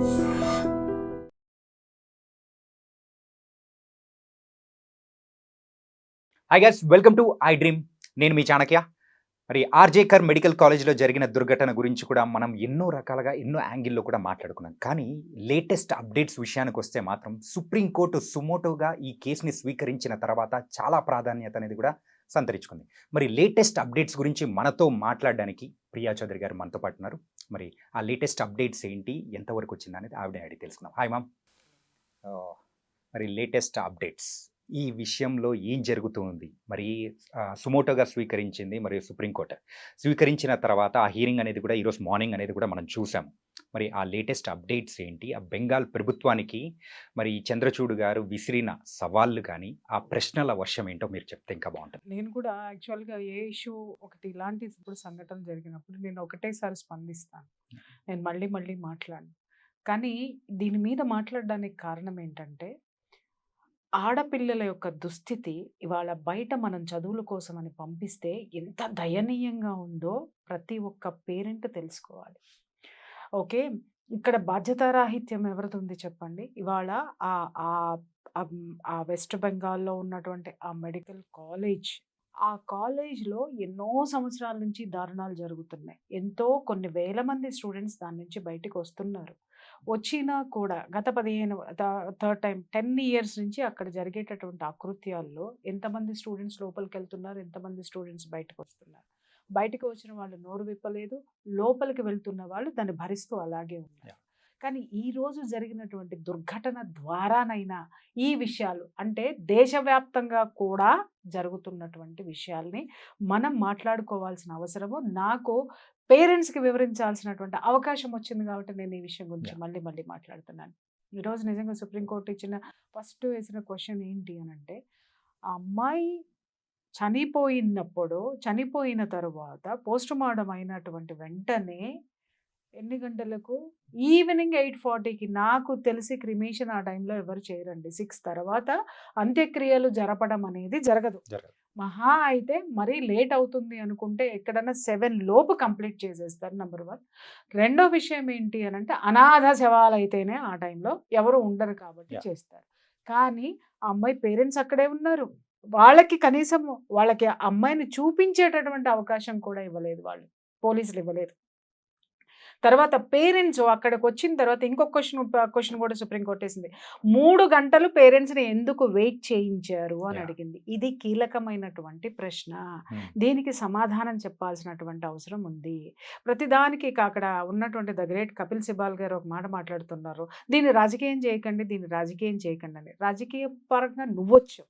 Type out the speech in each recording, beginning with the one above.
Hi guys welcome to I dream నేను మీ చాణక్య. మరి ఆర్జేకర్ మెడికల్ కాలేజ్లో జరిగిన దుర్ఘటన గురించి కూడా మనం ఎన్నో రకాలుగా ఎన్నో యాంగిల్లో కూడా మాట్లాడుకున్నాం. కానీ లేటెస్ట్ అప్డేట్స్ విషయానికి వస్తే మాత్రం సుప్రీంకోర్టు సుమోటోగా ఈ కేసుని స్వీకరించిన తర్వాత చాలా ప్రాధాన్యత అనేది కూడా సంతరించుకుంది. మరి లేటెస్ట్ అప్డేట్స్ గురించి మనతో మాట్లాడడానికి ప్రియా చౌదరి గారు మనతో పాటు ఉన్నారు. మరి ఆ లేటెస్ట్ అప్డేట్స్ ఏంటి? ఎంతవరకు వచ్చింది అనేది ఆవిడ అడిగి తెలుసుకుందాం. Hi ma'am. మరి లేటెస్ట్ అప్డేట్స్. ఈ విషయంలో ఏం జరుగుతుంది? మరి సుమోటోగా స్వీకరించింది మరియు సుప్రీంకోర్టు. స్వీకరించిన తర్వాత ఆ హీరింగ్ అనేది కూడా ఈరోజు మార్నింగ్ అనేది కూడా మనం చూసాం. మరి ఆ లేటెస్ట్ అప్డేట్స్ ఏంటి? ఆ బెంగాల్ ప్రభుత్వానికి మరి చంద్రచూడ్ గారు విసిరిన సవాళ్ళు కానీ ఆ ప్రశ్నల వర్షం ఏంటో మీరు చెప్తే ఇంకా బాగుంటుంది. నేను కూడా యాక్చువల్గా ఏ ఇష్యూ ఒకటి ఇలాంటి ఇప్పుడు సంఘటన జరిగినప్పుడు నేను ఒకటేసారి స్పందిస్తాను. నేను మళ్ళీ మళ్ళీ మాట్లాడను. కానీ దీని మీద మాట్లాడడానికి కారణం ఏంటంటే ఆడపిల్లల యొక్క దుస్థితి ఇవాళ బయట మనం చదువుల కోసం అని పంపిస్తే ఎంత దయనీయంగా ఉందో ప్రతి ఒక్క పేరెంట్ తెలుసుకోవాలి. ఓకే? ఇక్కడ బాధ్యతారాహిత్యం ఎవరిది ఉంది చెప్పండి? ఇవాళ ఆ ఆ- వెస్ట్ బెంగాల్లో ఉన్నటువంటి ఆ మెడికల్ కాలేజ్ ఆ కాలేజ్లో ఎన్నో సంవత్సరాల నుంచి దారుణాలు జరుగుతున్నాయి. ఎంతో కొన్ని వేల మంది స్టూడెంట్స్ దాని నుంచి బయటకు వస్తున్నారు. వచ్చినా కూడా గత పదిహేను థర్డ్ టైం టెన్ ఇయర్స్ నుంచి అక్కడ జరిగేటటువంటి అకృత్యాల్లో ఎంతమంది స్టూడెంట్స్ లోపలికి వెళ్తున్నారు ఎంతమంది స్టూడెంట్స్ బయటకు వస్తున్నారు బయటకు వచ్చిన వాళ్ళు నోరు విప్పలేదు లోపలికి వెళ్తున్న వాళ్ళు దాన్ని భరిస్తూ అలాగే ఉన్నారు. కానీ ఈ రోజు జరిగినటువంటి దుర్ఘటన ద్వారానైనా ఈ విషయాలు అంటే దేశవ్యాప్తంగా కూడా జరుగుతున్నటువంటి విషయాల్ని మనం మాట్లాడుకోవాల్సిన అవసరము నాకు పేరెంట్స్కి వివరించాల్సినటువంటి అవకాశం వచ్చింది కాబట్టి నేను ఈ విషయం గురించి. మళ్ళీ మళ్ళీ మాట్లాడుతున్నాను. ఈరోజు నిజంగా సుప్రీంకోర్టు ఇచ్చిన ఫస్ట్ వేసిన క్వశ్చన్ ఏంటి అని అంటే ఆ అమ్మాయి చనిపోయినప్పుడు చనిపోయిన తరువాత పోస్ట్ మార్టం అయినటువంటి వెంటనే ఎన్ని గంటలకు? ఈవినింగ్ ఎయిట్ ఫార్టీకి. నాకు తెలిసి క్రిమేషన్ ఆ టైంలో ఎవరు చేయరండి. సిక్స్ తర్వాత అంత్యక్రియలు జరపడం అనేది జరగదు. జరగదు. మహా అయితే మరీ లేట్ అవుతుంది అనుకుంటే ఎక్కడన్నా సెవెన్ లోపు కంప్లీట్ చేసేస్తారు నెంబర్ వన్. రెండో విషయం ఏంటి అని అంటే అనాథ శవాలు అయితేనే ఆ టైంలో ఎవరు ఉండరు కాబట్టి. చేస్తారు. కానీ ఆ అమ్మాయి పేరెంట్స్ అక్కడే ఉన్నారు. వాళ్ళకి కనీసం వాళ్ళకి అమ్మాయిని చూపించేటటువంటి అవకాశం కూడా ఇవ్వలేదు వాళ్ళు. పోలీసులు ఇవ్వలేదు. తర్వాత పేరెంట్స్ అక్కడికి వచ్చిన తర్వాత ఇంకొక క్వశ్చన్ క్వశ్చన్ కూడా సుప్రీంకోర్టు వేసింది మూడు గంటలు పేరెంట్స్ని ఎందుకు వెయిట్ చేయించారు అని. అడిగింది ఇది కీలకమైనటువంటి ప్రశ్న. దీనికి సమాధానం చెప్పాల్సినటువంటి అవసరం ఉంది ప్రతిదానికి అక్కడ ఉన్నటువంటి ద గ్రేట్ కపిల్ సిబాల్ గారు ఒక మాట మాట్లాడుతున్నారు దీన్ని రాజకీయం చేయకండి దీన్ని రాజకీయం చేయకండి అని రాజకీయ పరంగా నువ్వొచ్చు.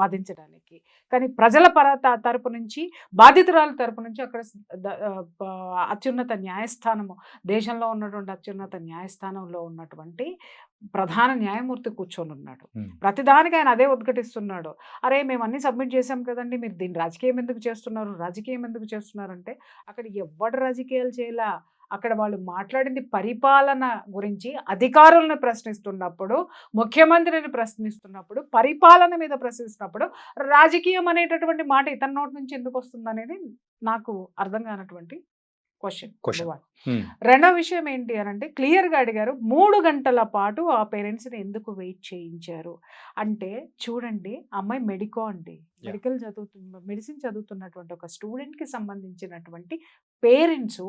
వాదించడానికి. కానీ ప్రజల పర తరపు నుంచి బాధితురాల తరపు నుంచి అక్కడ అత్యున్నత న్యాయస్థానము దేశంలో ఉన్నటువంటి అత్యున్నత న్యాయస్థానంలో ఉన్నటువంటి ప్రధాన న్యాయమూర్తి కూర్చొని ఉన్నాడు. ప్రతిదానికి ఆయన అదే ఉద్ఘటిస్తున్నాడు. అరే మేము అన్ని సబ్మిట్ చేసాం కదండి మీరు దీన్ని రాజకీయం ఎందుకు చేస్తున్నారు? రాజకీయం ఎందుకు చేస్తున్నారు అంటే అక్కడ ఎవడు రాజకీయాలు చేయాల? అక్కడ వాళ్ళు మాట్లాడింది పరిపాలన గురించి అధికారులను ప్రశ్నిస్తున్నప్పుడు ముఖ్యమంత్రిని ప్రశ్నిస్తున్నప్పుడు పరిపాలన మీద ప్రశ్నిస్తున్నప్పుడు రాజకీయం అనేటటువంటి మాట ఇతని నోటి నుంచి ఎందుకు వస్తుంది అనేది నాకు అర్థం కానటువంటి క్వశ్చన్ Question. రెండో విషయం ఏంటి అని అంటే క్లియర్గా అడిగారు. మూడు గంటల పాటు ఆ పేరెంట్స్ని ఎందుకు వెయిట్ చేయించారు? అంటే చూడండి అమ్మాయి మెడికో అండి. మెడికల్ చదువుతున్న మెడిసిన్ చదువుతున్నటువంటి ఒక స్టూడెంట్కి సంబంధించినటువంటి పేరెంట్స్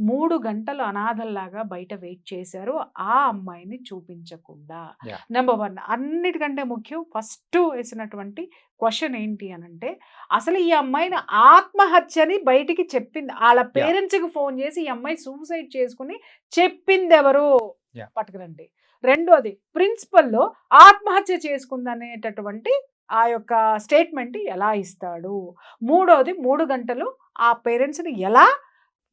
మూడు గంటలు అనాథల్లాగా బయట వెయిట్ చేశారు. ఆ అమ్మాయిని చూపించకుండా. నెంబర్ వన్ అన్నిటికంటే ముఖ్యం ఫస్ట్ వేసినటువంటి క్వశ్చన్ ఏంటి అని అంటే అసలు ఈ అమ్మాయిని ఆత్మహత్యని బయటికి చెప్పింది వాళ్ళ పేరెంట్స్కి ఫోన్ చేసి ఈ అమ్మాయి సూసైడ్ చేసుకుని చెప్పింది ఎవరు Yeah. పట్టుకురండి రెండోది ప్రిన్సిపల్లో ఆత్మహత్య చేసుకుందనేటటువంటి ఆ యొక్క స్టేట్మెంట్ ఎలా ఇస్తాడు మూడోది మూడు గంటలు ఆ పేరెంట్స్ని ఎలా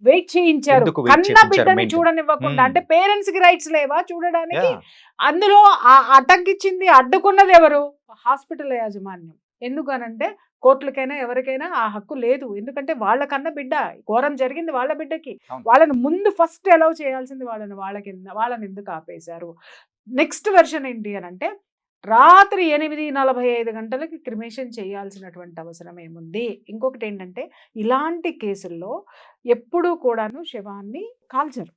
వెయిట్ చేయించారు కన్న బిడ్డని? చూడనివ్వకుండా. అంటే పేరెంట్స్కి రైట్స్ లేవా చూడడానికి. అందులో ఆ అడ్డంకిచ్చింది అడ్డుకున్నది ఎవరు హాస్పిటల్ యాజమాన్యం ఎందుకనంటే కోర్టులకైనా ఎవరికైనా ఆ హక్కు లేదు ఎందుకంటే వాళ్ళకన్నా బిడ్డ ఘోరం జరిగింది వాళ్ళ బిడ్డకి. వాళ్ళని ముందు ఫస్ట్ ఎలవ్ చేయాల్సింది వాళ్ళని వాళ్ళకి వాళ్ళని ఎందుకు ఆపేశారు నెక్స్ట్ వెర్షన్ ఏంటి అని అంటే రాత్రి ఎనిమిది నలభై ఐదు గంటలకి క్రిమేషన్ చేయాల్సినటువంటి అవసరం ఏముంది ఇంకొకటి ఏంటంటే ఇలాంటి కేసుల్లో ఎప్పుడూ కూడాను శవాన్ని కాల్చరు.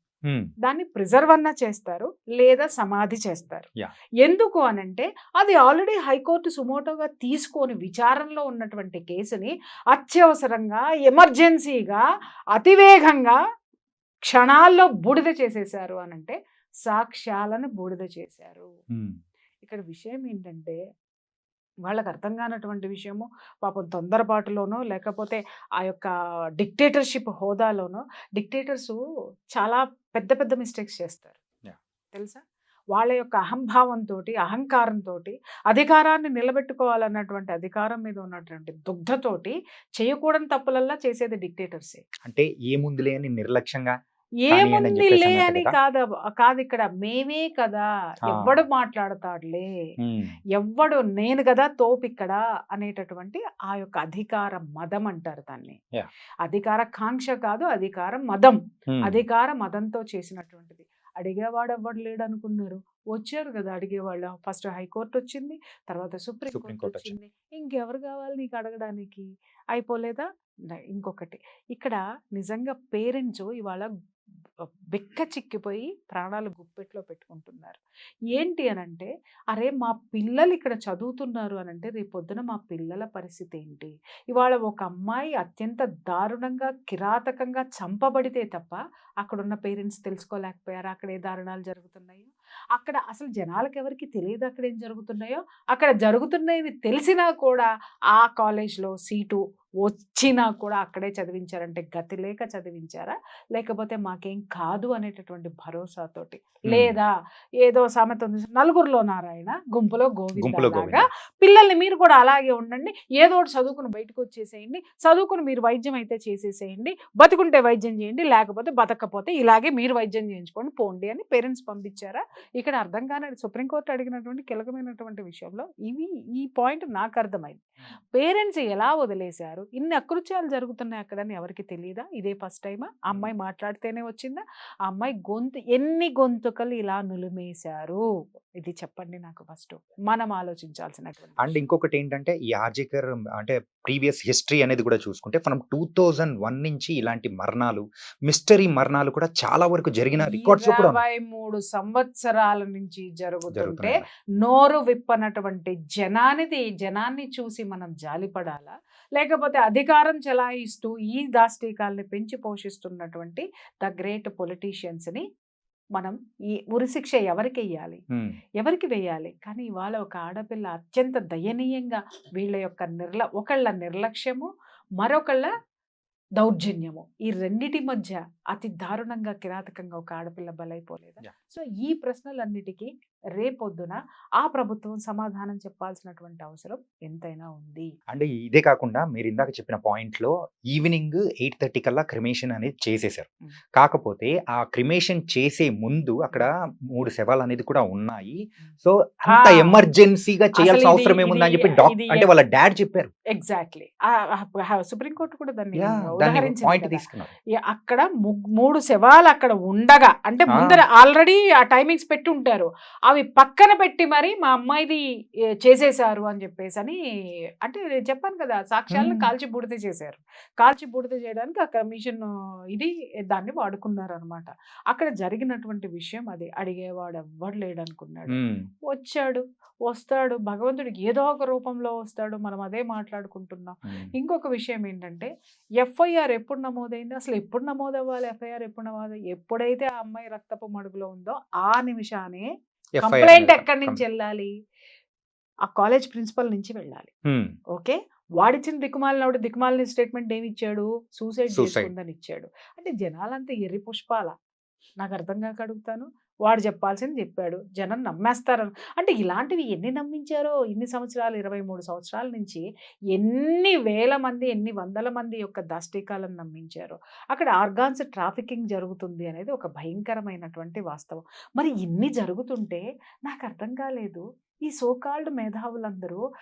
దాన్ని ప్రిజర్వ్ అన్నా చేస్తారు లేదా సమాధి చేస్తారు. ఎందుకు అనంటే అది ఆల్రెడీ హైకోర్టు సుమోటోగా తీసుకొని విచారణలో ఉన్నటువంటి కేసుని అత్యవసరంగా ఎమర్జెన్సీగా అతివేగంగా క్షణాల్లో బూడిద చేసేశారు అనంటే సాక్ష్యాలను బూడిద చేశారు. ఇక్కడ విషయం ఏంటంటే వాళ్ళకి అర్థం కానటువంటి విషయము పాపం తొందరపాటులోనో లేకపోతే ఆ యొక్క డిక్టేటర్షిప్ హోదాలోనో డిక్టేటర్స్ చాలా పెద్ద పెద్ద మిస్టేక్స్ చేస్తారు. తెలుసా? వాళ్ళ యొక్క అహంభావంతో అహంకారంతో అధికారాన్ని నిలబెట్టుకోవాలన్నటువంటి అధికారం మీద ఉన్నటువంటి దుగ్ధతోటి చేయకూడని తప్పులల్లా చేసేది డిక్టేటర్సే అంటే ఏముందిలే అని నిర్లక్ష్యంగా కానివ్వండి అని ఏముంది చెప్పేసి లే అన్నట్టు అని కదా? కాదు ఇక్కడ మేమే కదా. ఎవ్వడు మాట్లాడతాడులే. ఎవ్వడు నేను కదా తోపు ఇక్కడ అనేటటువంటి ఆ యొక్క అధికార మదం అంటారు దాన్ని. అధికార కాంక్ష కాదు అధికార మదం. అధికార మదంతో చేసినటువంటిది. అడిగేవాడు ఎవ్వడు లేడు అనుకున్నారు వచ్చారు కదా అడిగేవాళ్ళు. ఫస్ట్ హైకోర్టు వచ్చింది తర్వాత సుప్రీం సుప్రీం కోర్టు కోర్టు వచ్చింది. ఇంకెవరు కావాలి నీకు అడగడానికి? అయిపోలేదా? ఇంకొకటి. ఇక్కడ నిజంగా పేరెంట్స్ ఇవాళ చిక్కిపోయి ప్రాణాలు గుప్పెట్లో పెట్టుకుంటున్నారు. ఏంటి అనంటే అరే మా పిల్లలు ఇక్కడ చదువుతున్నారు అనంటే రేపొద్దున మా పిల్లల పరిస్థితి ఏంటి? ఇవాళ ఒక అమ్మాయి అత్యంత దారుణంగా కిరాతకంగా చంపబడితే తప్ప అక్కడున్న పేరెంట్స్ తెలుసుకోలేకపోయారు? అక్కడ ఏ దారుణాలు జరుగుతున్నాయో? అక్కడ అసలు జనాలకు ఎవరికి తెలియదు అక్కడ ఏం జరుగుతున్నాయో? అక్కడ జరుగుతున్నాయని తెలిసినా కూడా ఆ కాలేజ్లో సీటు వచ్చినా కూడా అక్కడే చదివించారంటే గతి లేక చదివించారా? లేకపోతే మాకేం కాదు అనేటటువంటి భరోసాతోటి లేదా ఏదో సామెత ఉంది నలుగురిలో నారాయణ గుంపులో గుంపులో గోవింద గోవింద. పిల్లల్ని మీరు కూడా అలాగే ఉండండి. ఏదో ఒకటి చదువుకుని బయటకు వచ్చేసేయండి. చదువుకుని మీరు వైద్యం అయితే చేసేసేయండి. బతుకుంటే వైద్యం చేయండి. లేకపోతే బతకపోతే ఇలాగే మీరు వైద్యం చేయించుకోండి పోండి అని పేరెంట్స్ పంపించారా? ఇక్కడ అర్థం కాని సుప్రీంకోర్టు అడిగినటువంటి కీలకమైనటువంటి విషయంలో ఇవి ఈ పాయింట్ నాకు అర్థమైంది. పేరెంట్స్ ఎలా వదిలేశారు? ఇన్ని అకృత్యాలు జరుగుతున్నాయి అక్కడని ఎవరికి తెలియదా ఇదే ఫస్ట్ టైమా అమ్మాయి మాట్లాడితేనే వచ్చిందా? ఆ అమ్మాయి గొంతు ఎన్ని గొంతుకలు ఇలా నులిమేశారు? ఇది చెప్పండి నాకు ఫస్ట్. మనం ఆలోచించాల్సినటువంటి అండ్ ఇంకొకటి ఏంటంటే ఈ ఆర్జేకర్ అంటే ప్రీవియస్ హిస్టరీ అనేది కూడా చూసుకుంటే మనం టూ థౌజండ్ వన్ నుంచి ఇలాంటి మరణాలు మిస్టరీ మరణాలు కూడా చాలా వరకు జరిగిన రికార్డ్స్ కూడా మూడు సంవత్సరాల నుంచి జరుగుతుంటే నోరు విప్పనటువంటి జనానిది జనాన్ని చూసి మనం జాలిపడాలా? లేకపోతే అధికారం చెలాయిస్తూ ఈ దాష్టీకాల్ని పెంచి పోషిస్తున్నటువంటి ద గ్రేట్ పొలిటీషియన్స్ని మనం ఈ ఉరిశిక్ష ఎవరికి వెయ్యాలి హ్మ్. ఎవరికి వేయాలి? కానీ ఇవాళ ఒక ఆడపిల్ల అత్యంత దయనీయంగా వీళ్ళ యొక్క నిర్ల ఒకళ్ళ నిర్లక్ష్యము మరొకళ్ళ దౌర్జన్యము. ఈ రెండిటి మధ్య అతి దారుణంగా కిరాతకంగా ఒక ఆడపిల్ల బలైపోలేదా. సో ఈ ప్రశ్నలన్నిటికీ రేపొద్దున ఆ ప్రభుత్వం సమాధానం చెప్పాల్సినటువంటి అవసరం ఎంతైనా ఉంది. అండ్ ఇదే కాకుండా మీరు ఇందాక చెప్పిన పాయింట్లో ఈవినింగ్ ఎయిట్ థర్టీ కల్లా క్రిమేషన్ అనేది చేసేసారు. కాకపోతే ఆ క్రిమేషన్ చేసే ముందు అక్కడ మూడు శవాలు అనేది కూడా ఉన్నాయి. సో అంత. ఎమర్జెన్సీగా చేయాల్సిన అవసరం ఏముంది అని చెప్పి ఇది- డాక్ ఇది అంటే వాళ్ళ డాడ్ చెప్పారు. ఎగ్జాక్ట్లీ. సుప్రీంకోర్టు కూడా దాన్ని పాయింట్. తీసుకున్నారు. అక్కడ మూడు శవాలు అక్కడ ఉండగా అంటే. ముందర ఆల్రెడీ ఆ టైమింగ్స్ పెట్టి ఉంటారు. అవి పక్కన పెట్టి మరి మా అమ్మాయిది ఏ, చేసేశారు అని చెప్పేసి అని అంటే నేను చెప్పాను కదా సాక్ష్యాలను. కాల్చి బూడిద చేశారు. కాల్చి బూడిద చేయడానికి ఆ కమిషన్ ఇది దాన్ని వాడుకున్నారు అనమాట అక్కడ జరిగినటువంటి విషయం అది. అడిగేవాడు ఎవ్వడు లేడు అనుకున్నాడు ఉమ్, వచ్చాడు వస్తాడు భగవంతుడికి ఏదో ఒక రూపంలో వస్తాడు మనం అదే మాట్లాడుకుంటున్నాం. ఇంకొక విషయం ఏంటంటే ఎఫ్ఐఆర్ ఎప్పుడు నమోదైంది? అసలు ఎప్పుడు నమోదవ్వాలి? ఎఫ్ఐఆర్ ఎప్పుడు నమోదు ఎప్పుడైతే ఆ అమ్మాయి రక్తపు మడుగులో ఉందో ఆ నిమిషానే కంప్లైంట్ ఎక్కడి నుంచి వెళ్ళాలి? ఆ కాలేజ్ ప్రిన్సిపల్ నుంచి వెళ్ళాలి. ఓకే? వాడిచ్చిన దిక్కుమాలినోడు దిక్కుమాలిన స్టేట్మెంట్ ఏమి ఇచ్చాడు సూసైడ్. చేసుకుందని ఇచ్చాడు. అంటే జనాలంతా ఎర్రి పుష్పాల. నాకు అర్థం కాక అడుగుతాను. వాడు చెప్పాల్సింది చెప్పాడు. జనం నమ్మేస్తారని అంటే ఇలాంటివి ఎన్ని నమ్మించారో ఇన్ని సంవత్సరాలు ఇరవై మూడు సంవత్సరాల నుంచి ఎన్ని వేల మంది ఎన్ని వందల మంది యొక్క దాష్టీకాలను నమ్మించారో అక్కడ ఆర్గాన్స్ ట్రాఫికింగ్ జరుగుతుంది అనేది ఒక భయంకరమైనటువంటి వాస్తవం. మరి ఇన్ని జరుగుతుంటే నాకు అర్థం కాలేదు. ఈ సోకాల్డ్ మేధావులందరూ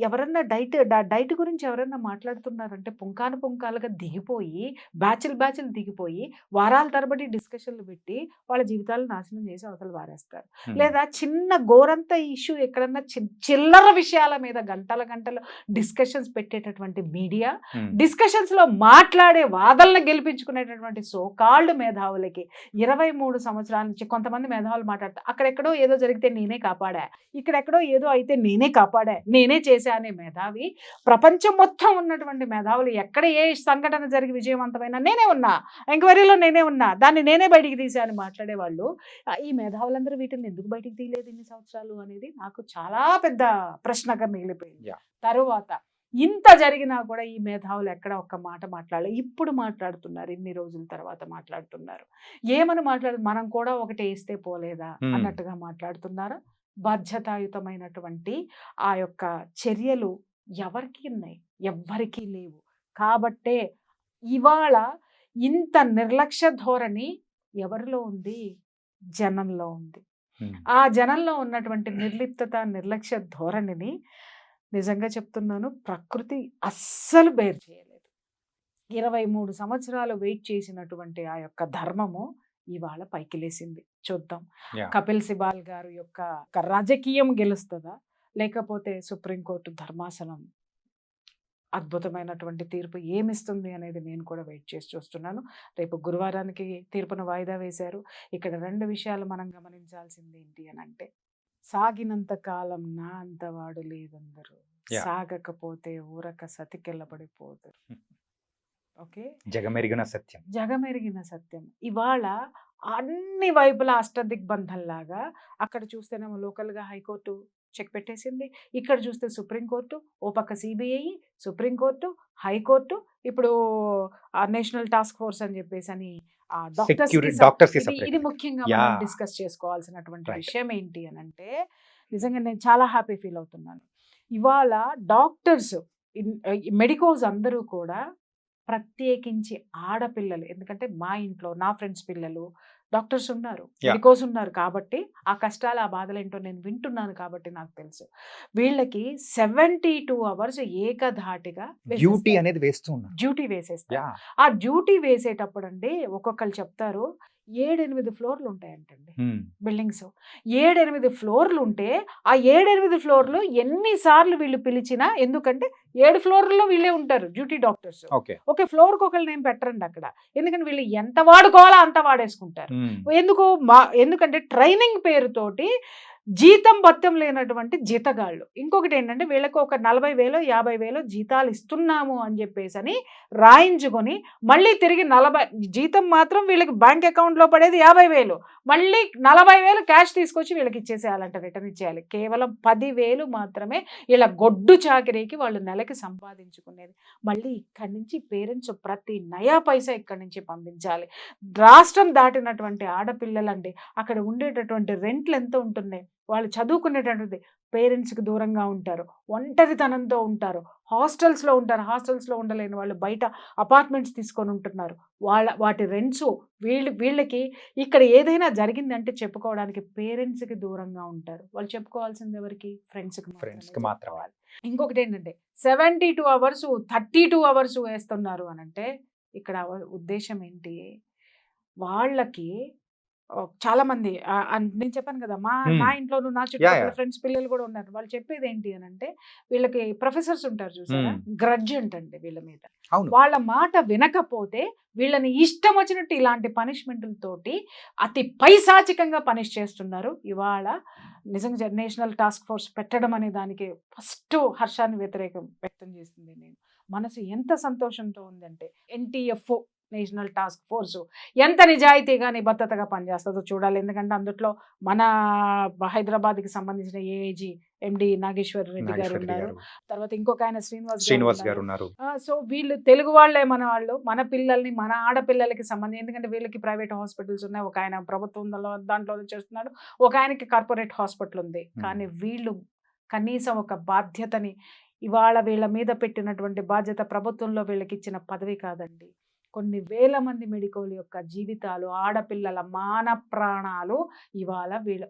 ఎవరన్నా డైట్ డైట్ గురించి ఎవరన్నా మాట్లాడుతున్నారంటే పుంకాను పుంకాలుగా దిగిపోయి బ్యాచులు బ్యాచులు దిగిపోయి వారాల తరబడి డిస్కషన్లు పెట్టి వాళ్ళ జీవితాలు నాశనం చేసి అవతల వారేస్తారు. లేదా చిన్న గోరంత ఇష్యూ ఎక్కడన్నా చి- చిల్లర విషయాల మీద గంటల గంటలు డిస్కషన్స్ పెట్టేటటువంటి మీడియా. డిస్కషన్స్లో మాట్లాడే వాదనలు గెలిపించుకునేటటువంటి సోకాల్డ్ మేధావులకి ఇరవై మూడు సంవత్సరాల నుంచి కొంతమంది మేధావులు మాట్లాడతారు అక్కడెక్కడో ఏదో జరిగితే నేనే కాపాడా ఇక్కడెక్కడో ఏదో అయితే నేనే కాపాడా నేనే చేశా అనే మేధావి ప్రపంచం మొత్తం ఉన్నటువంటి మేధావులు ఎక్కడ ఏ సంఘటన జరిగి విజయవంతమైనా నేనే ఉన్నా ఎంక్వైరీలో నేనే ఉన్నా దాన్ని నేనే బయటికి తీసా అని మాట్లాడే వాళ్ళు ఆ, ఈ మేధావులందరూ వీటిని ఎందుకు బయటికి తీయలేదు ఇన్ని సంవత్సరాలు అనేది నాకు చాలా పెద్ద ప్రశ్నగా మిగిలిపోయింది. తరువాత ఇంత జరిగినా కూడా ఈ మేధావులు ఎక్కడ ఒక్క మాట మాట్లాడలే ఇప్పుడు మాట్లాడుతున్నారు ఇన్ని రోజుల తర్వాత మాట్లాడుతున్నారు ఏమని మాట్లాడు మనం కూడా ఒకటి వేస్తే పోలేదా. అన్నట్టుగా మాట్లాడుతున్నారు బాధ్యతాయుతమైనటువంటి ఆ యొక్క చర్యలు ఎవరికి ఉన్నాయి ఎవ్వరికీ లేవు. కాబట్టే ఇవాళ ఇంత నిర్లక్ష్య ధోరణి ఎవరిలో ఉంది? జనంలో ఉంది. ఆ జనంలో ఉన్నటువంటి నిర్లిప్తత నిర్లక్ష్య ధోరణిని నిజంగా చెప్తున్నాను ప్రకృతి అస్సలు బేర్ చేయలేదు. ఇరవై మూడు సంవత్సరాలు వెయిట్ చేసినటువంటి ఆ యొక్క ధర్మము ఇవాళ పైకి లేసింది చూద్దాం. కపిల్ సిబాల్ గారు యొక్క రాజకీయం గెలుస్తుందా? లేకపోతే సుప్రీంకోర్టు ధర్మాసనం అద్భుతమైనటువంటి తీర్పు ఏమిస్తుంది అనేది నేను కూడా వెయిట్ చేసి చూస్తున్నాను. రేపు గురువారానికి తీర్పును వాయిదా వేశారు. ఇక్కడ రెండు విషయాలు మనం గమనించాల్సింది ఏంటి అని అంటే సాగినంత కాలం నా అంతవాడు లేదందరూ. సాగకపోతే ఊరక సతికెళ్ళబడిపోతారు ఓకే. జగమెరిగిన సత్యం. జగమెరిగిన సత్యం. ఇవాళ అన్ని వైపుల అష్టదిగ్బంధంలాగా అక్కడ చూస్తేనేమో లోకల్గా హైకోర్టు చెక్ పెట్టేసింది. ఇక్కడ చూస్తే సుప్రీంకోర్టు ఓ పక్క సిబిఐ సుప్రీంకోర్టు హైకోర్టు. ఇప్పుడు ఆ నేషనల్ టాస్క్ ఫోర్స్ అని చెప్పేసి అని డాక్టర్స్ ఇది- ముఖ్యంగా మనం. డిస్కస్ చేసుకోవాల్సినటువంటి. విషయం ఏంటి అని అంటే నిజంగా నేను చాలా హ్యాపీ ఫీల్ అవుతున్నాను. ఇవాళ డాక్టర్స్ మెడికోస్ అందరూ కూడా ప్రత్యేకించి ఆడపిల్లలు. ఎందుకంటే మా ఇంట్లో నా ఫ్రెండ్స్ పిల్లలు డాక్టర్స్ ఉన్నారు. మెడికోస్ ఉన్నారు కాబట్టి ఆ కష్టాలు ఆ బాధలు ఏంటో నేను వింటున్నాను కాబట్టి నాకు తెలుసు. వీళ్ళకి సెవెంటీ టూ అవర్స్ ఏకధాటిగా డ్యూటీ. అనేది వేస్తూ ఉన్నారు. డ్యూటీ వేసేస్తారు. ఆ డ్యూటీ వేసేటప్పుడు అండి ఒక్కొక్కరు చెప్తారు ఏడెనిమిది ఫ్లోర్లు ఉంటాయంటండి బిల్డింగ్స్. ఏడెనిమిది ఫ్లోర్లు ఉంటే ఆ ఏడెనిమిది ఫ్లోర్లు ఎన్నిసార్లు వీళ్ళు పిలిచినా ఎందుకంటే ఏడు ఫ్లోర్లలో వీళ్ళే ఉంటారు డ్యూటీ డాక్టర్స్. ఓకే. ఓకే ఫ్లోర్కి ఒకళ్ళు నేను పెట్టరండి అక్కడ. ఎందుకంటే వీళ్ళు ఎంత వాడుకోవాలో అంత వాడేసుకుంటారు. ఎందుకు మా ఎందుకంటే ట్రైనింగ్ పేరుతోటి జీతం భత్యం లేనటువంటి జీతగాళ్ళు. ఇంకొకటి ఏంటంటే వీళ్ళకు ఒక నలభై వేలు యాభై వేలు జీతాలు ఇస్తున్నాము అని చెప్పేసి అని రాయించుకొని మళ్ళీ తిరిగి నలభై జీతం మాత్రం వీళ్ళకి బ్యాంక్ అకౌంట్లో పడేది యాభై వేలు. మళ్ళీ నలభై వేలు క్యాష్ తీసుకొచ్చి వీళ్ళకి ఇచ్చేసేయాలంట రిటర్న్ ఇచ్చేయాలి. కేవలం పదివేలు మాత్రమే ఇలా గొడ్డు చాకరీకి వాళ్ళు నెలకి సంపాదించుకునేది. మళ్ళీ ఇక్కడి నుంచి పేరెంట్స్ ప్రతి నయా పైసా ఇక్కడి నుంచి పంపించాలి. రాష్ట్రం దాటినటువంటి ఆడపిల్లలండి అక్కడ ఉండేటటువంటి రెంట్లు ఎంత ఉంటున్నాయి? వాళ్ళు చదువుకునేటటువంటి పేరెంట్స్కి దూరంగా ఉంటారు. ఒంటరితనంతో ఉంటారు. హాస్టల్స్లో ఉంటారు. హాస్టల్స్లో ఉండలేని వాళ్ళు బయట అపార్ట్మెంట్స్ తీసుకొని ఉంటున్నారు. వాళ్ళ వాటి రెంట్స్ వీళ్ళు వీళ్ళకి ఇక్కడ ఏదైనా జరిగిందంటే చెప్పుకోవడానికి పేరెంట్స్కి దూరంగా ఉంటారు. వాళ్ళు చెప్పుకోవాల్సింది ఎవరికి? ఫ్రెండ్స్కి Friends కి మాత్రమే. ఇంకొకటి ఏంటంటే seventy two hours thirty two hours వేస్తున్నారు అని అంటే ఇక్కడ ఉద్దేశం ఏంటి? వాళ్ళకి చాలా మంది. నేను చెప్పాను కదా మా. నా ఇంట్లోనూ నా yeah. ఫ్రెండ్స్ పిల్లలు కూడా ఉన్నారు. వాళ్ళు చెప్పేది ఏంటి అని అంటే వీళ్ళకి ప్రొఫెసర్స్ ఉంటారు చూసారా. గ్రడ్జ్ అంటండి వీళ్ళ మీద. వాళ్ళ మాట వినకపోతే వీళ్ళని ఇష్టం వచ్చినట్టు ఇలాంటి పనిష్మెంట్లతోటి అతి పైశాచికంగా పనిష్ చేస్తున్నారు. ఇవాళ నిజంగా నేషనల్ టాస్క్ ఫోర్స్ పెట్టడం అనే దానికి ఫస్ట్ హర్షాన్ని వ్యతిరేకం వ్యక్తం చేస్తుంది నేను. మనసు ఎంత సంతోషంతో ఉందంటే ఎన్టీఎఫ్ నేషనల్ టాస్క్ ఫోర్స్ ఎంత నిజాయితీగా నిబద్ధతగా పనిచేస్తుందో చూడాలి. ఎందుకంటే అందుట్లో మన హైదరాబాద్కి సంబంధించిన ఏఐజీ ఎండి నాగేశ్వర్ రెడ్డి గారు. ఉన్నారు తర్వాత ఇంకొక ఆయన శ్రీనివాస్ శ్రీనివాస్. గారు ఉన్నారు సో వీళ్ళు తెలుగు వాళ్ళే మన వాళ్ళు మన పిల్లల్ని మన ఆడపిల్లలకి సంబంధించి ఎందుకంటే వీళ్ళకి ప్రైవేట్ హాస్పిటల్స్ ఉన్నాయి. ఒక ఆయన ప్రభుత్వం దాంట్లో చేస్తున్నాడు ఒక ఆయనకి కార్పొరేట్ హాస్పిటల్ ఉంది. కానీ వీళ్ళు కనీసం ఒక బాధ్యతని ఇవాళ వీళ్ళ మీద పెట్టినటువంటి బాధ్యత ప్రభుత్వంలో వీళ్ళకి ఇచ్చిన పదవి కాదండి. కొన్ని వేల మంది మెడికోల్ యొక్క జీవితాలు ఆడపిల్లల మాన ప్రాణాలు ఇవాళ వీళ్ళ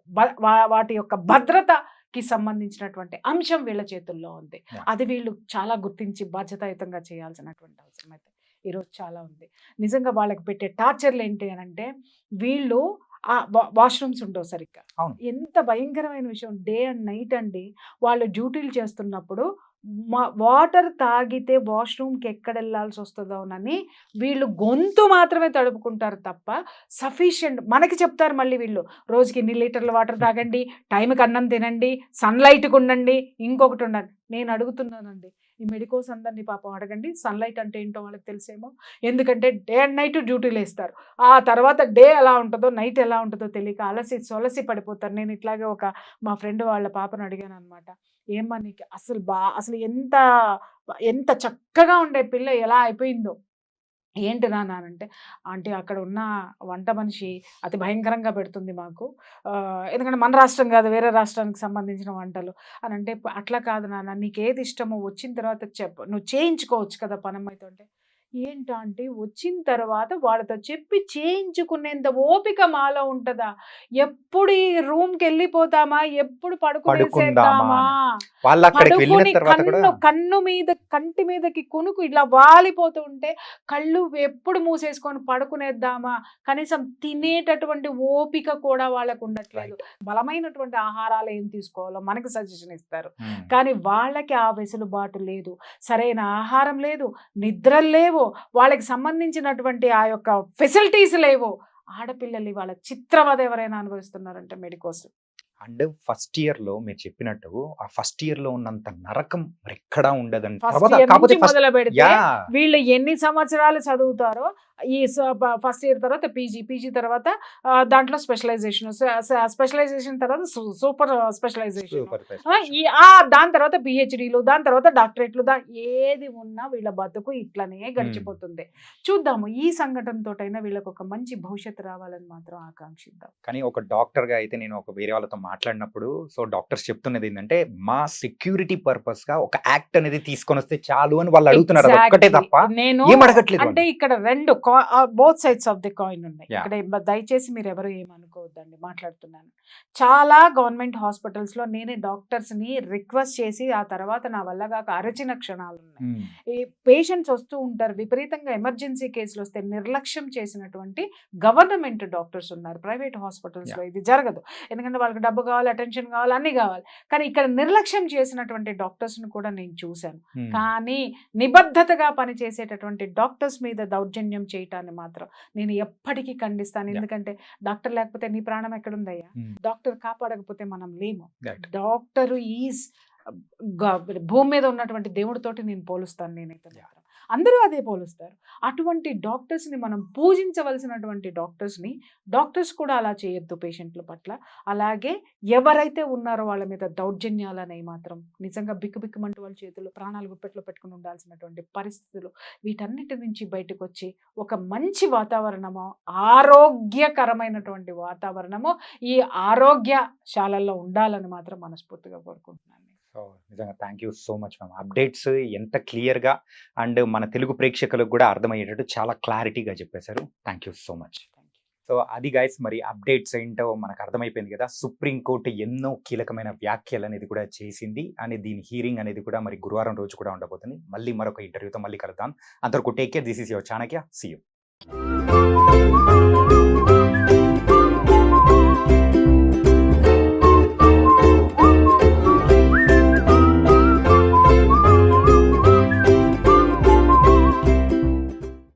వాటి యొక్క భద్రత కి సంబంధించినటువంటి అంశం వీళ్ళ చేతుల్లో ఉంది. అది వీళ్ళు చాలా గుర్తించి బాధ్యతాయుతంగా చేయాల్సినటువంటి అవసరం అయితే ఈరోజు చాలా ఉంది నిజంగా వాళ్ళకి పెట్టే టార్చర్లు ఏంటి అని అంటే వీళ్ళు ఆ వాష్రూమ్స్ ఉండవు సరిగ్గా. ఎంత భయంకరమైన విషయం డే అండ్ నైట్ అండి వాళ్ళు డ్యూటీలు చేస్తున్నప్పుడు వాటర్ తాగితే వాష్రూమ్కి ఎక్కడ వెళ్ళాల్సి వస్తుందోనని వీళ్ళు గొంతు మాత్రమే తడుపుకుంటారు తప్ప సఫిషియంట్ మనకి చెప్తారు మళ్ళీ వీళ్ళు రోజుకి ఇన్ని లీటర్ల వాటర్ తాగండి టైంకి అన్నం తినండి సన్లైట్కి ఉండండి ఇంకొకటి ఉండండి నేను అడుగుతున్నానండి ఈ మెడికోస్ అందరినీ పాపం అడగండి. సన్లైట్ అంటే ఏంటో వాళ్ళకి తెలిసేమో. ఎందుకంటే డే అండ్ నైట్ డ్యూటీలు వేస్తారు ఆ తర్వాత డే ఎలా ఉంటుందో నైట్ ఎలా ఉంటుందో తెలియక అలసి సొలసి పడిపోతారు. నేను ఇట్లాగే ఒక మా ఫ్రెండ్ వాళ్ళ పాపను అడిగాను అనమాట ఏమ్మా నీకు అసలు బా అసలు ఎంత ఎంత చక్కగా ఉండే పిల్ల ఎలా అయిపోయిందో? ఏంటి నాన్న అని అంటే ఆంటీ అక్కడ ఉన్న వంట మనిషి అతి భయంకరంగా పెడుతుంది మాకు. ఎందుకంటే మన రాష్ట్రం కాదు వేరే రాష్ట్రానికి సంబంధించిన వంటలు. అని అంటే అట్లా కాదు నాన్న నీకు ఏది ఇష్టమో వచ్చిన తర్వాత చెప్ప. నువ్వు చేయించుకోవచ్చు కదా పనమ్మాయితో అంటే ఏంటి ఆంటీ వచ్చిన తర్వాత వాళ్ళతో చెప్పి చేయించుకునేంత ఓపిక మాలో ఉంటుందా? ఎప్పుడు ఈ రూమ్కి వెళ్ళిపోతామా ఎప్పుడు పడుకునేసేద్దామా? పడుకుని కన్ను కన్ను మీద కంటి మీదకి కునుకు ఇలా వాలిపోతూ ఉంటే కళ్ళు ఎప్పుడు మూసేసుకొని పడుకునేద్దామా? కనీసం తినేటటువంటి ఓపిక కూడా వాళ్ళకు ఉండట్లేదు. బలమైనటువంటి ఆహారాలు ఏం తీసుకోవాలో మనకి సజెషన్ ఇస్తారు. కానీ వాళ్ళకి ఆ వెసులుబాటు లేదు. సరైన ఆహారం లేదు. నిద్రలు లేవు. వాళ్ళకి సంబంధించినటువంటి ఆ యొక్క ఫెసిలిటీస్ లేవో. ఆడపిల్లలు వాళ్ళ చిత్రవద ఎవరైనా అనుభవిస్తున్నారంటే మెడికోస్. అండ్ ఫస్ట్ ఇయర్లో మీరు చెప్పినట్టు ఆ ఫస్ట్ ఇయర్లో ఉన్నంత నరకం ఎక్కడా ఉండదండి. మొదలు పెడితే వీళ్ళు ఎన్ని సంవత్సరాలు చదువుతారో ఈ ఫస్ట్ ఇయర్ తర్వాత పీజీ పీజీ తర్వాత దాంట్లో స్పెషలైజేషన్ స్పెషలైజేషన్ తర్వాత సూపర్ స్పెషలైజేషన్. దాని తర్వాత పిహెచ్డీలు దాని తర్వాత డాక్టరేట్లు దా ఏది ఉన్నా వీళ్ళ బతుకు ఇట్లనే గడిచిపోతుంది. చూద్దాము ఈ సంఘటన తోటైనా వీళ్ళకి ఒక మంచి భవిష్యత్తు రావాలని మాత్రం ఆకాంక్షిద్దాం. కానీ ఒక డాక్టర్గా అయితే నేను ఒక వేరే వాళ్ళతో మాట్లాడినప్పుడు సో డాక్టర్స్ చెప్తున్నది ఏంటంటే మా సెక్యూరిటీ పర్పస్గా ఒక యాక్ట్ అనేది తీసుకొని వస్తే చాలు అని వాళ్ళు అడుగుతున్నారు. ఒక్కటే. తప్ప నేను అంటే ఇక్కడ రెండు both sides of the coin ఉన్నాయి. ఇక్కడ దయచేసి మీరు ఎవరు ఏమనుకోవద్దండి మాట్లాడుతున్నాను. చాలా గవర్నమెంట్ హాస్పిటల్స్లో నేనే డాక్టర్స్ని రిక్వెస్ట్ చేసి ఆ తర్వాత నా వల్ల కాక అరచిన క్షణాలు ఉన్నాయి. ఈ పేషెంట్స్ వస్తూ ఉంటారు విపరీతంగా ఎమర్జెన్సీ కేసులు వస్తే నిర్లక్ష్యం చేసినటువంటి గవర్నమెంట్ డాక్టర్స్ ఉన్నారు. ప్రైవేట్ హాస్పిటల్స్లో ఇది జరగదు. ఎందుకంటే వాళ్ళకి డబ్బు కావాలి అటెన్షన్ కావాలి అన్ని కావాలి. కానీ ఇక్కడ నిర్లక్ష్యం చేసినటువంటి డాక్టర్స్ని కూడా నేను చూశాను. కానీ నిబద్ధతగా పనిచేసేటటువంటి డాక్టర్స్ మీద దౌర్జన్యం చేయటాన్ని మాత్రం నేను ఎప్పటికీ ఖండిస్తాను. ఎందుకంటే డాక్టర్ లేకపోతే నీ ప్రాణం ఎక్కడుందయ్యా? డాక్టర్ కాపాడకపోతే మనం లేము. డాక్టర్ ఈజ్ భూమి మీద ఉన్నటువంటి దేవుడితోటి నేను పోలుస్తాను నేనైతే. అందరూ అదే పోలుస్తారు. అటువంటి డాక్టర్స్ని మనం పూజించవలసినటువంటి డాక్టర్స్ని డాక్టర్స్ కూడా అలా చేయొద్దు పేషెంట్ల పట్ల. అలాగే ఎవరైతే ఉన్నారో వాళ్ళ మీద దౌర్జన్యాలనే మాత్రం నిజంగా బిక్కుబిక్కుమంటూ వాళ్ళ చేతులు ప్రాణాలు గుప్పెట్లో పెట్టుకుని ఉండాల్సినటువంటి పరిస్థితులు వీటన్నిటి నుంచి బయటకు వచ్చి ఒక మంచి వాతావరణము ఆరోగ్యకరమైనటువంటి వాతావరణము ఈ ఆరోగ్యశాలల్లో ఉండాలని మాత్రం మనస్ఫూర్తిగా కోరుకుంటున్నాను. సో నిజంగా thank you so much ma'am. Updates ఎంత క్లియర్గా అండ్ మన తెలుగు ప్రేక్షకులకు కూడా అర్థమయ్యేటట్టు చాలా క్లారిటీగా చెప్పేశారు. Thank you so much. So అది గైస్ మరి అప్డేట్స్ ఏంటో మనకు అర్థమైపోయింది కదా. సుప్రీంకోర్టు ఎన్నో కీలకమైన వ్యాఖ్యలు అనేది కూడా చేసింది అని దీని హీరింగ్ అనేది కూడా మరి గురువారం రోజు కూడా ఉండబోతుంది. మళ్ళీ మరొక ఇంటర్వ్యూతో మళ్ళీ కలుద్దాం. అంతవరకు take care this is your Chanakya see you